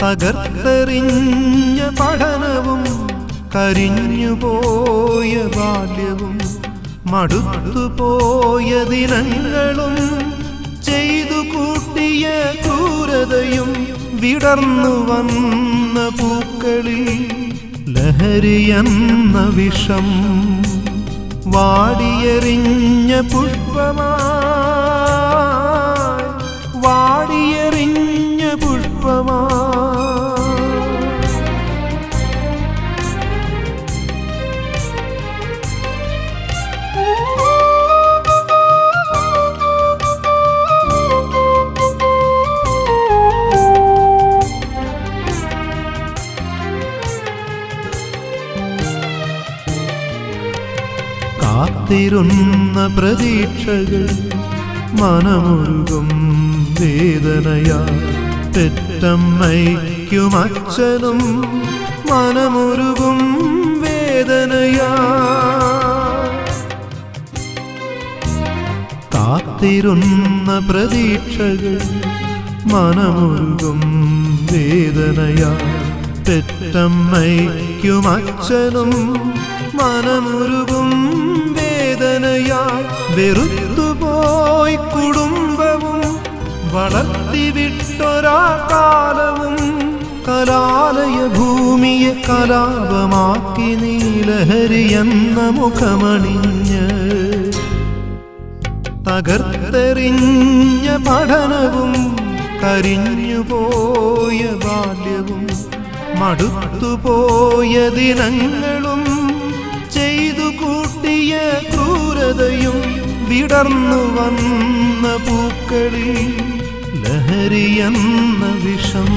തകർത്തെറിഞ്ഞ പഠനവും കരിഞ്ഞുപോയ ബാല്യവും മടുത്തുപോയ ദിനങ്ങളും ചെയ്തു കൂട്ടിയ ക്രൂരതയും വിടർന്നു വന്ന പൂക്കളിൽ ലഹരിയെന്ന വിഷം വാടിയെറിഞ്ഞ പുഷ്പമായി കാത്തിരുന്ന പ്രതീക്ഷകൾ മനമുരുകും വേദനയാ. പെറ്റമ്മയ്ക്കും അച്ഛനും മനമുരുകും വേദനയാ. കാത്തിരുന്ന പ്രതീക്ഷകൾ മനമുരുകും വേദനയാ. പെറ്റമ്മയ്ക്കും അച്ഛനും മനമുരുകും വേദനയാ വെറുത്തുപോയി കുടുംബവും വളർത്തി വിട്ടൊരാ കാലവും കലാലയ ഭൂമിയെ കലാപമാക്കി നീലഹരി എന്ന മുഖമണിഞ്ഞ് തകർത്തെറിഞ്ഞ പഠനവും കരിഞ്ഞുപോയ ബാല്യവും മടുത്തുപോയ ദിനങ്ങളും ചെയ്തു കൂട്ടിയ ക്രൂരതയും വിടർന്നു വന്ന പൂക്കളിൽ ലഹരിയെന്ന വിഷം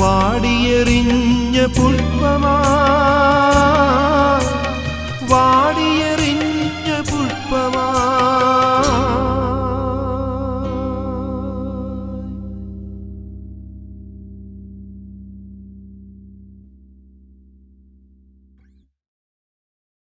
വാടിയെറിഞ്ഞ പുഷ്പമാ